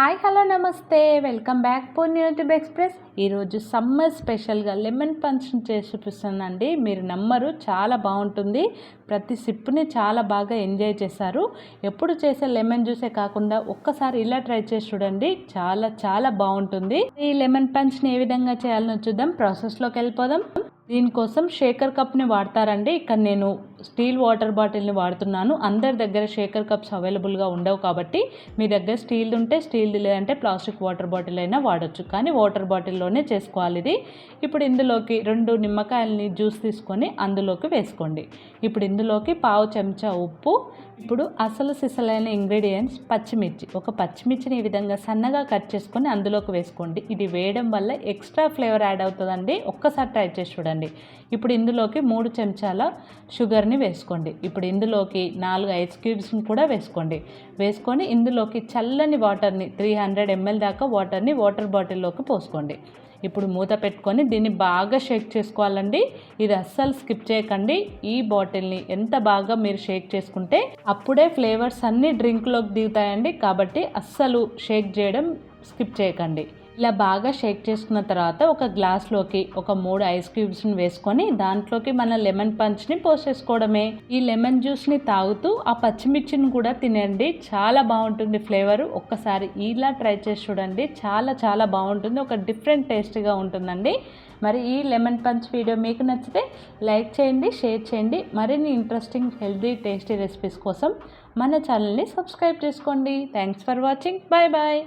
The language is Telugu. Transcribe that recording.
హాయ్ హలో నమస్తే. Welcome back Purna YouTube Express. ఈరోజు సమ్మర్ స్పెషల్గా లెమన్ పంచ్ని చేసి చూపిస్తానండి. మీరు నమ్మరు చాలా బాగుంటుంది. ప్రతి సిప్పుని చాలా బాగా ఎంజాయ్ చేశారు. ఎప్పుడు చేసే లెమన్ జ్యూసే కాకుండా ఒక్కసారి ఇలా ట్రై చేసి చూడండి. చాలా చాలా బాగుంటుంది. ఈ లెమన్ పంచ్ని ఏ విధంగా చేయాలని చూద్దాం. ప్రాసెస్లోకి వెళ్ళిపోదాం. దీనికోసం షేకర్ కప్ని వాడతారండి. ఇక్కడ నేను స్టీల్ వాటర్ బాటిల్ని వాడుతున్నాను. అందరి దగ్గర షేకర్ కప్స్ అవైలబుల్గా ఉండవు కాబట్టి మీ దగ్గర స్టీల్ ఉంటే స్టీల్ లేదంటే ప్లాస్టిక్ వాటర్ బాటిల్ అయినా వాడచ్చు. కానీ వాటర్ బాటిల్లోనే చేసుకోవాలి ఇది. ఇప్పుడు ఇందులోకి రెండు నిమ్మకాయలని జ్యూస్ తీసుకొని అందులోకి వేసుకోండి. ఇప్పుడు ఇందులోకి పావు చెంచా ఉప్పు ఇప్పుడు అసలు సిసలైన ఇంగ్రీడియంట్స్ పచ్చిమిర్చి. ఒక పచ్చిమిర్చిని ఈ విధంగా సన్నగా కట్ చేసుకొని అందులోకి వేసుకోండి. ఇది వేయడం వల్ల ఎక్స్ట్రా ఫ్లేవర్ యాడ్ అవుతుందండి. ఒక్కసారి ట్రై చేసి చూడండి. ఇప్పుడు ఇందులోకి మూడు చెంచాల షుగర్ని వేసుకోండి. ఇప్పుడు ఇందులోకి నాలుగు ఐస్ క్యూబ్స్ని కూడా వేసుకోండి. వేసుకొని ఇందులోకి చల్లని వాటర్ని త్రీ హండ్రెడ్ ఎంఎల్ దాకా వాటర్ని వాటర్ బాటిల్లోకి పోసుకోండి. ఇప్పుడు మూత పెట్టుకొని దీన్ని బాగా షేక్ చేసుకోవాలండి. ఇది అస్సలు స్కిప్ చేయకండి. ఈ బాటిల్ని ఎంత బాగా మీరు షేక్ చేసుకుంటే అప్పుడే ఫ్లేవర్స్ అన్నీ డ్రింక్లోకి దిగుతాయండి. కాబట్టి అస్సలు షేక్ చేయడం స్కిప్ చేయకండి. ఇలా బాగా షేక్ చేసుకున్న తర్వాత ఒక గ్లాస్లోకి ఒక మూడు ఐస్ క్యూబ్స్ని వేసుకొని దాంట్లోకి మన లెమన్ పంచ్ని పోసేసుకోవడమే. ఈ లెమన్ జ్యూస్ని తాగుతూ ఆ పచ్చిమిర్చిని కూడా తినండి. చాలా బాగుంటుంది ఫ్లేవర్. ఒక్కసారి ఇలా ట్రై చేసి చూడండి. చాలా చాలా బాగుంటుంది. ఒక డిఫరెంట్ టేస్ట్గా ఉంటుందండి. మరి ఈ లెమన్ పంచ్ వీడియో మీకు నచ్చితే లైక్ చేయండి షేర్ చేయండి. మరిన్ని ఇంట్రెస్టింగ్ హెల్దీ టేస్టీ రెసిపీస్ కోసం మన ఛానల్ని సబ్స్క్రైబ్ చేసుకోండి. Thanks for watching. Bye bye.